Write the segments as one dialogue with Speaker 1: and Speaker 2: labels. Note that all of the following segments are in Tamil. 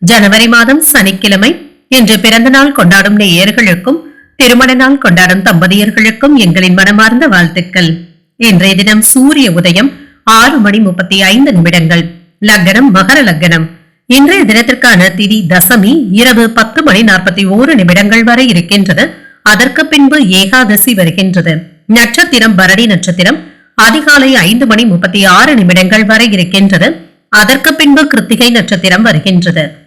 Speaker 1: ஜனவரி மாதம் சனிக்கிழமை இன்று பிறந்த நாள் கொண்டாடும் நேயர்களுக்கும் திருமண நாள் கொண்டாடும் தம்பதியர்களுக்கும் எங்களின் மனமார்ந்த வாழ்த்துக்கள். இன்றைய தினம் சூரிய உதயம் ஆறு மணி முப்பத்தி ஐந்து நிமிடங்கள். லக்னம் மகர லக்னம். இன்றைய தினத்திற்கான திதி தசமி இரவு பத்து மணி நாற்பத்தி ஓரு நிமிடங்கள் வரை இருக்கின்றது. அதற்கு பின்பு ஏகாதசி வருகின்றது. நட்சத்திரம் பரணி நட்சத்திரம் அதிகாலை ஐந்து மணி முப்பத்தி ஆறு நிமிடங்கள் வரை இருக்கின்றது. அதற்கு பின்பு கிருத்திகை நட்சத்திரம் வருகின்றது.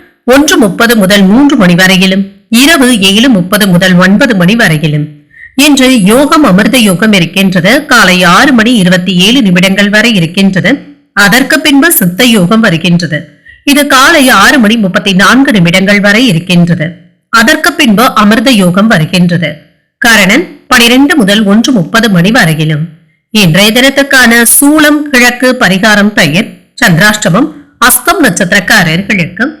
Speaker 1: ஒன்று முப்பது முதல் மூன்று மணி வரையிலும் இரவு ஏழு முப்பது முதல் ஒன்பது மணி வரையிலும். இன்று யோகம் அமிர்த யோகம் இருக்கின்றது. காலை ஆறு மணி இருபத்தி ஏழு நிமிடங்கள் வரை இருக்கின்றது. அதற்கு பின்பு சித்த யோகம் வருகின்றது. இது காலை ஆறு மணி முப்பத்தி நான்கு நிமிடங்கள் வரை இருக்கின்றது. அதற்கு பின்பு அமிர்த யோகம் வருகின்றது. கரணன் பனிரெண்டு முதல் ஒன்று முப்பது மணி வரையிலும். இன்றைய தினத்துக்கான சூளம் கிழக்கு பரிகாரம் பெயர் சந்திராஷ்டமம் அஸ்தம் நட்சத்திரக்காரர்களுக்கும்